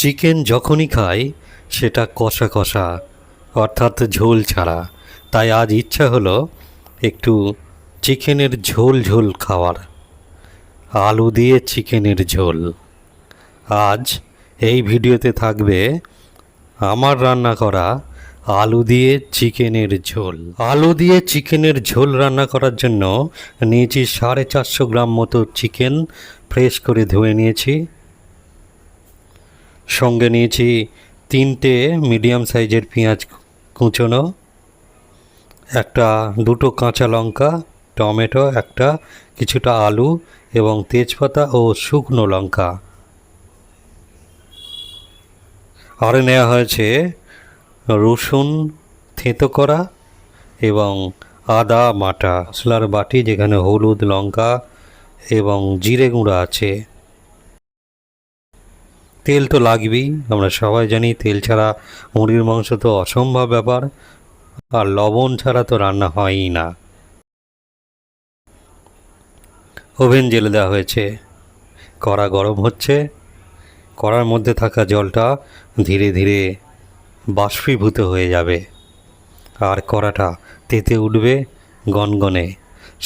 Chicken যখনই খাই সেটা কষা কষা, অর্থাৎ ঝোল ছাড়া। তাই আজ ইচ্ছা হলো একটু চিকেনের ঝোল ঝোল খাওয়ার। আলু দিয়ে চিকেনের ঝোল। আজ এই ভিডিওতে থাকবে আমার রান্না করা আলু দিয়ে চিকেনের ঝোল। আলু দিয়ে চিকেনের ঝোল রান্না করার জন্য নিয়েছি সাড়ে চারশো গ্রাম মতো চিকেন ফ্রেশ করে ধুয়ে নিয়েছি। সঙ্গে নিয়েছি তিনটে মিডিয়াম সাইজের পেঁয়াজ কুচোনো, একটা দুটো কাঁচা লঙ্কা, টমেটো, একটা কিছুটা আলু এবং তেজপাতা ও শুকনো লঙ্কা। আর নেওয়া হয়েছে রসুন, থেঁতো করা এবং আদা বাটা মশলার বাটি যেখানে হলুদ, লঙ্কা এবং জিরে গুঁড়া আছে। তেল তো লাগবেই, আমরা সবাই জানি তেল ছাড়া মুরগির মাংস তো অসম্ভব ব্যাপার, আর লবণ ছাড়া তো রান্না হয়ই না। ওভেন জেলে দেওয়া হয়েছে, কড়া গরম হচ্ছে, কড়ার মধ্যে থাকা জলটা ধীরে ধীরে বাষ্পীভূত হয়ে যাবে, আর কড়াটা তেতে উঠবে গনগনে।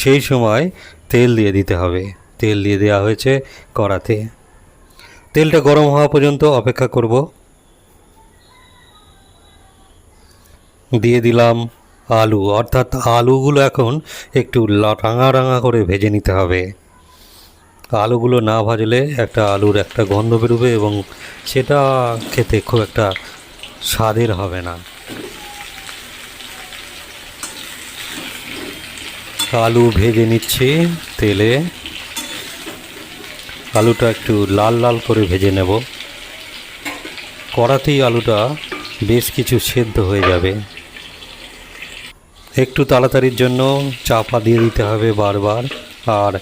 সেই সময় তেল দিয়ে দিতে হবে, তেল দিয়ে দেওয়া হয়েছে কড়াতে। তেলটা গরম হওয়া পর্যন্ত অপেক্ষা করব। দিয়ে দিলাম আলু। অর্থাৎ আলুগুলো এখন একটু রাঙা রাঙা করে ভেজে নিতে হবে। আলুগুলো না ভাজলে একটা আলুর একটা গন্ধ বেরোবে এবং সেটা খেতে খুব একটা স্বাদের হবে না। আলু ভেজে নিচ্ছি তেলে। আলুটা একটু লাল লাল করে ভেজে নেব। কড়াতেই আলুটা বেশ কিছু সেদ্ধ হয়ে যাবে। একটু তাড়াতাড়ির জন্য চাপা দিয়ে দিতে হবে বারবার, আর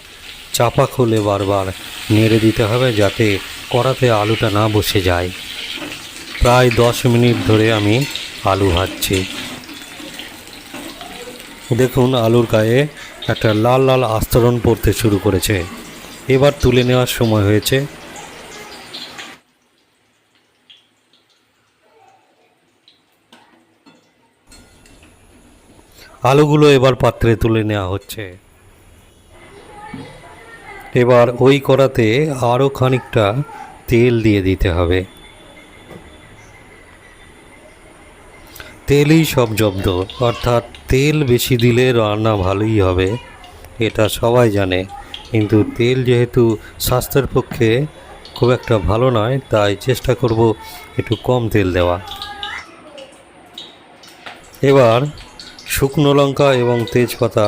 চাপা খুলে বারবার নেড়ে দিতে হবে যাতে কড়াতে আলুটা না বসে যায়। প্রায় দশ মিনিট ধরে আমি আলু ভাজছি। দেখুন, আলুর গায়ে একটা লাল লাল আস্তরণ পড়তে শুরু করেছে। এবার তুলে নেওয়ার সময় হয়েছে। আলুগুলো এবার পাত্রে তুলে নেওয়া হচ্ছে। এবার ওই কড়াতে আরও খানিকটা তেল দিয়ে দিতে হবে। তেলই সব জব্দ, অর্থাৎ তেল বেশি দিলে রান্না ভালোই হবে, এটা সবাই জানে। কিন্তু তেল যেহেতু স্বাস্থ্যের পক্ষে খুব একটা ভালো নয়, তাই চেষ্টা করব একটু কম তেল দেওয়া। এবার শুকনো লঙ্কা এবং তেজপাতা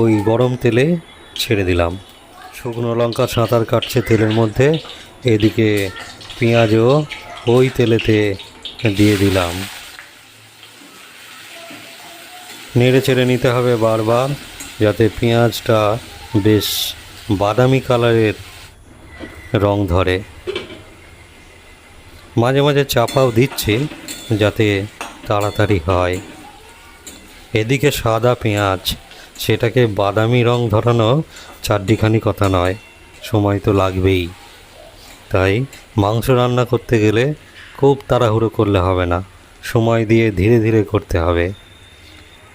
ওই গরম তেলে ছেড়ে দিলাম। শুকনো লঙ্কা সাঁতার কাটছে তেলের মধ্যে, এদিকে পেঁয়াজও ওই তেলেতে দিয়ে দিলাম। নেড়ে চেড়ে নিতে হবে বারবার, যাতে পেঁয়াজটা বেশ বাদামি কালারের রং ধরে। মাঝে মাঝে চাপাও দিচ্ছি যাতে তাড়াতাড়ি হয়। এদিকে সাদা পেঁয়াজ, সেটাকে বাদামি রং ধরানো চারটিখানি কথা নয়, সময় তো লাগবেই। তাই মাংস রান্না করতে গেলে খুব তাড়াহুড়ো করলে হবে না, সময় দিয়ে ধীরে ধীরে করতে হবে।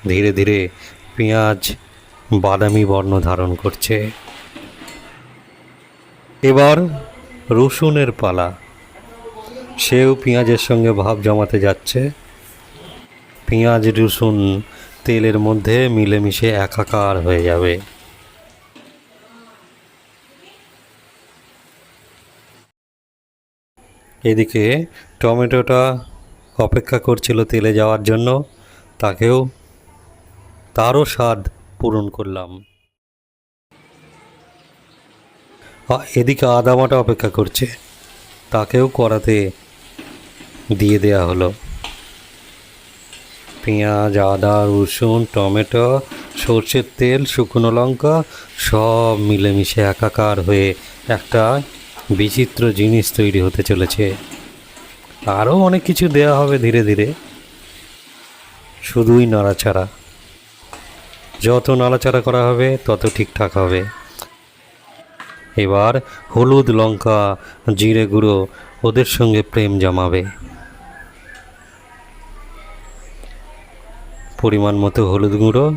ধীরে ধীরে পেঁয়াজ বাদামি বর্ণ ধারণ করছে। এবার রসুনের পালা। সেও পেঁয়াজের সঙ্গে ভাব জমাতে যাচ্ছে। পেঁয়াজ, রসুন তেলের মধ্যে মিলেমিশে একাকার হয়ে যাবে। এদিকে টমেটোটা অপেক্ষা করছিল তেলে যাওয়ার জন্য। তাকেও তারও স্বাদ পূরণ করলাম। এদিকে আদামাটা অপেক্ষা করছে। তাকেও কড়াতে দিয়ে দেয়া হলো। পেঁয়াজ, আদা, রসুন, টমেটো, সর্ষের তেল, শুকনো লঙ্কা সব মিলেমিশে একাকার হয়ে একটা বিচিত্র জিনিস তৈরি হতে চলেছে। আরও অনেক কিছু দেয়া হবে ধীরে ধীরে। শুধুই নাড়াচাড়া। যত নাড়াচাড়া করা হবে, তত ঠিকঠাক হবে। এবার হলুদ লঙ্কা, জিরে গুঁড়ো, ওদের সঙ্গে প্রেম জমাবে। পরিমাণ মতো হলুদ গুঁড়ো।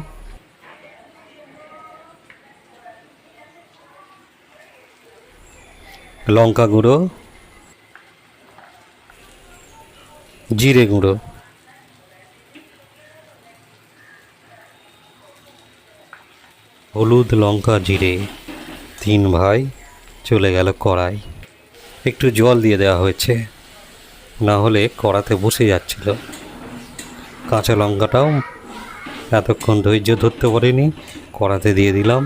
লঙ্কা গুঁড়ো। জিরে গুঁড়ো। হলুদ, লঙ্কা, জিরে। তিন ভাই চলে গেল কড়াই। একটু জল দিয়ে দেওয়া হয়েছে, না হলে কড়াতে বসে যাচ্ছিল। কাঁচা লঙ্কাটাও এতক্ষণ ধৈর্য ধরতে পারিনি, কড়াতে দিয়ে দিলাম।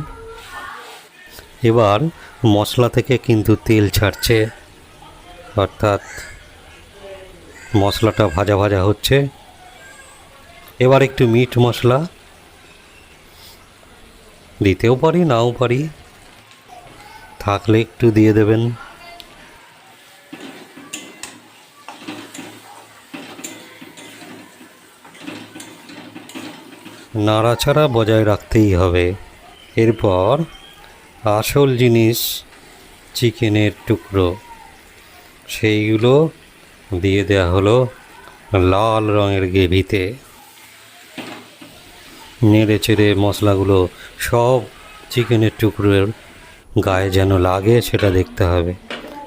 এবার মশলা থেকে কিন্তু তেল ছাড়ছে, অর্থাৎ মশলাটা ভাজা ভাজা হচ্ছে। এবার একটু মিট মশলা, দিতেও পারি, নাও পারি। থাকলে একটু দিয়ে দেবেন। নাড়াচাড়া বজায় রাখতেই হবে। এরপর আসল জিনিস চিকেনের টুকরো। সেইগুলো দিয়ে দেওয়া হলো লাল রঙের গ্রেভিতে। নেড়ে চেড়ে মশলাগুলো সব চিকেনের টুকরোর গায়ে যেন লাগে সেটা দেখতে হবে।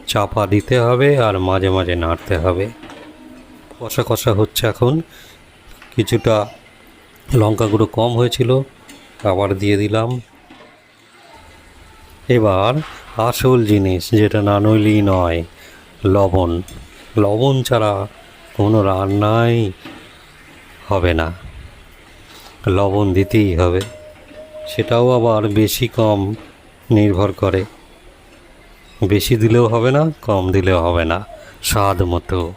চাপা দিতে হবে আর মাঝে মাঝে নাড়তে হবে। কষা কষা হচ্ছে এখন। কিছুটা লঙ্কা গুঁড়ো কম হয়েছিল, আবার দিয়ে দিলাম। এবার আসল জিনিস, যেটা না নইলেই নয়, লবণ। লবণ ছাড়া কোনো রান্নাই হবে না। লবণ দিতেই হবে। সেটাও আবার বেশি কম নির্ভর করে। বেশি দিলেও হবে না, কম দিলেও হবে না, স্বাদ মতো।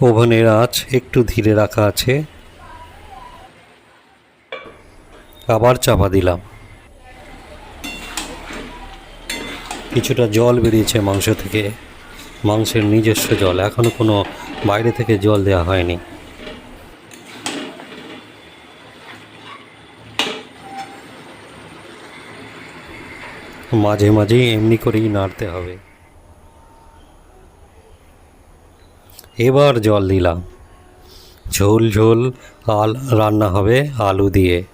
ওভেনের আঁচ একটু ধীরে রাখা আছে। আবার চাপা দিলাম। কিছুটা জল বেরিয়েছে মাংস থেকে। মাংসের নিজস্ব জল, এখনও কোনো বাইরে থেকে জল দেওয়া হয়নি। মাঝে মাঝে এমনি করেই নাড়তে হবে। এবার জল দিলাম। ঝোল ঝোল আল, রান্না হবে আলু দিয়ে।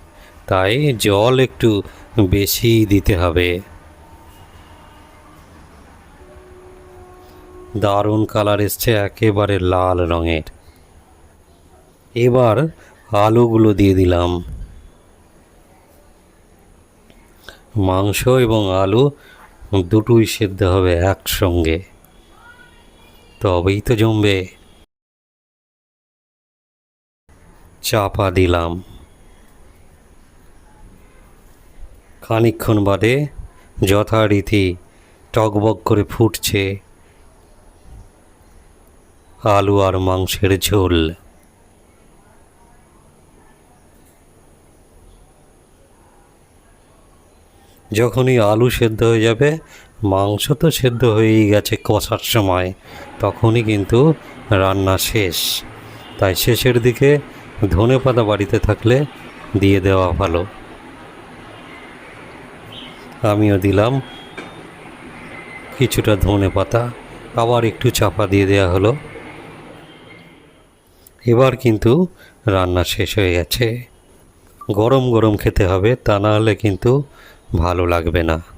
তাই জল একটু বেশি দিতে হবে। দারুণ কালার এসছে একেবারে লাল রঙের। এবার আলুগুলো দিয়ে দিলাম। মাংস এবং আলু দুটোই সেদ্ধ হবে একসঙ্গে। তবেই তো জমবে। চাপা দিলাম। খানিক্ষণ বাদে যথারীতি টকবক করে ফুটছে আলু আর মাংসের ঝোল। যখনই আলু সেদ্ধ হয়ে যাবে, মাংস তো সেদ্ধ হয়েই গেছে কষার সময়, তখনই কিন্তু রান্না শেষ। তাই শেষের দিকে ধনে পাতা বাড়িতে থাকলে দিয়ে দেওয়া ভালো। আমিও দিলাম কিছুটা ধনে পাতা আবার একটু চাপা দিয়ে দেওয়া হলো। এবার কিন্তু রান্না শেষ হয়ে গেছে। গরম গরম খেতে হবে, তা না হলে কিন্তু ভালো লাগবে না।